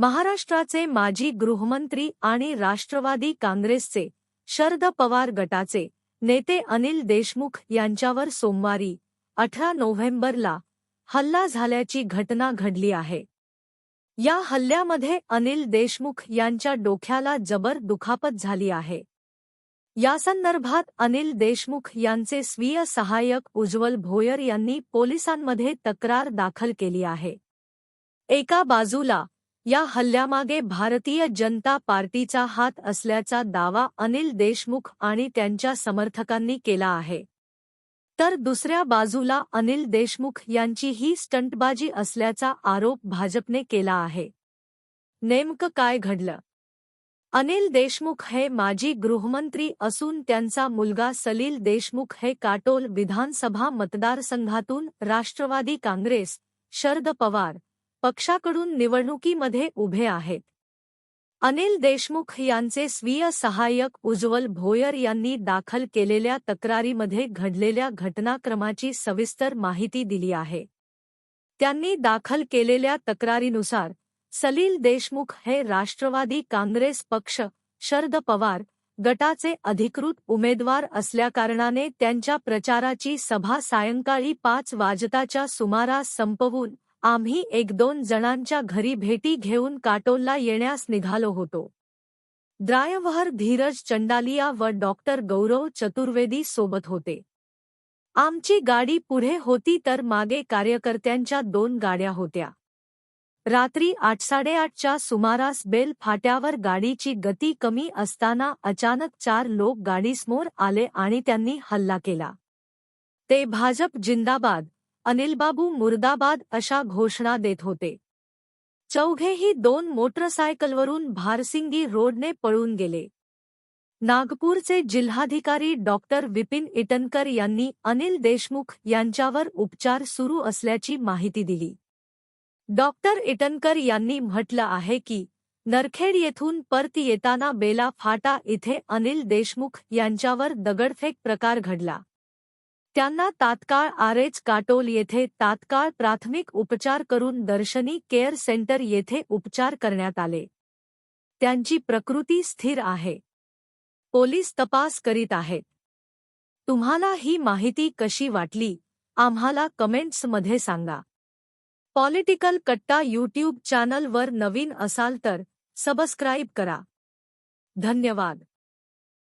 महाराष्ट्राचे माजी गृहमंत्री आणि राष्ट्रवादी काँग्रेसचे शरद पवार गटाचे नेते अनिल देशमुख यांच्यावर सोमवारी अठरा नोव्हेंबरला हल्ला झाल्याची घटना घडली आहे. या हल्ल्यामध्ये अनिल देशमुख यांच्या डोक्याला जबर दुखापत झाली आहे. यासंदर्भात अनिल देशमुख यांचे स्वीय सहाय्यक उज्ज्वल भोयर यांनी पोलिसांमध्ये तक्रार दाखल केली आहे. एका बाजूला या हल्ल्यामागे भारतीय जनता पार्टीचा हात असल्याचा दावा अनिल देशमुख आणि त्यांच्या समर्थकांनी केला आहे. तर दुसऱ्या बाजूला अनिल देशमुख यांची ही स्टंटबाजी असल्याचा आरोप भाजपने केला आहे. नेमकं काय घडलं? अनिल देशमुख हे माजी गृहमंत्री असून त्यांचा मुलगा सलील देशमुख हे काटोल विधानसभा मतदारसंघातून राष्ट्रवादी काँग्रेस शरद पवार पक्षाकडून निवडणुकीमध्ये उभे आहेत. अनिल देशमुख यांचे स्वीय सहाय्यक उज्ज्वल भोयर यांनी दाखल केलेल्या तक्रारीमध्ये घडलेल्या घटनाक्रमाची सविस्तर माहिती दिली आहे. त्यांनी दाखल केलेल्या तक्रारीनुसार सलील देशमुख हे राष्ट्रवादी काँग्रेस पक्ष शरद पवार गटाचे अधिकृत उमेदवार असल्याकारणाने त्यांच्या प्रचाराची सभा सायंकाळी पाच वाजताच्या सुमारास संपवून आम्ही एक दोन जणांच्या घरी भेटी घेऊन काटोलला येण्यास निघालो होतो. ड्रायव्हर धीरज चंडालिया व डॉक्टर गौरव चतुर्वेदी सोबत होते. आमची गाडी पुढे होती तर मागे कार्यकर्त्यांच्या दोन गाड्या होत्या. रात्री आठ साडेआठच्या सुमारास बेल फाट्यावर गाडीची गती कमी असताना अचानक चार लोक गाडीसमोर आले आणि त्यांनी हल्ला केला. ते भाजप जिंदाबाद अनिलबाबू मुर्दाबाद अशा घोषणा देत होते. चौघेही दोन मोटरसायकलवरून भारसिंगी रोडने पळून गेले. नागपूरचे जिल्हाधिकारी डॉक्टर विपिन इटनकर यांनी अनिल देशमुख यांच्यावर उपचार सुरू असल्याची माहिती दिली. डॉक्टर इटनकर यांनी म्हटलं आहे की नरखेड येथून परत येताना बेला फाटा इथे अनिल देशमुख यांच्यावर दगडफेक प्रकार घडला. त्यांना तात्काळ आरेच काटोल येथे तात्काळ प्राथमिक उपचार करून दर्शनी केअर सेंटर येथे उपचार करण्यात आले. त्यांची प्रकृती स्थिर आहे. पोलीस तपास करीत आहेत. तुम्हाला ही माहिती कशी वाटली आम्हाला कमेंट्समध्ये सांगा. पॉलिटिकल कट्टा यूट्यूब चॅनलवर नवीन असाल तर सबस्क्राईब करा. धन्यवाद.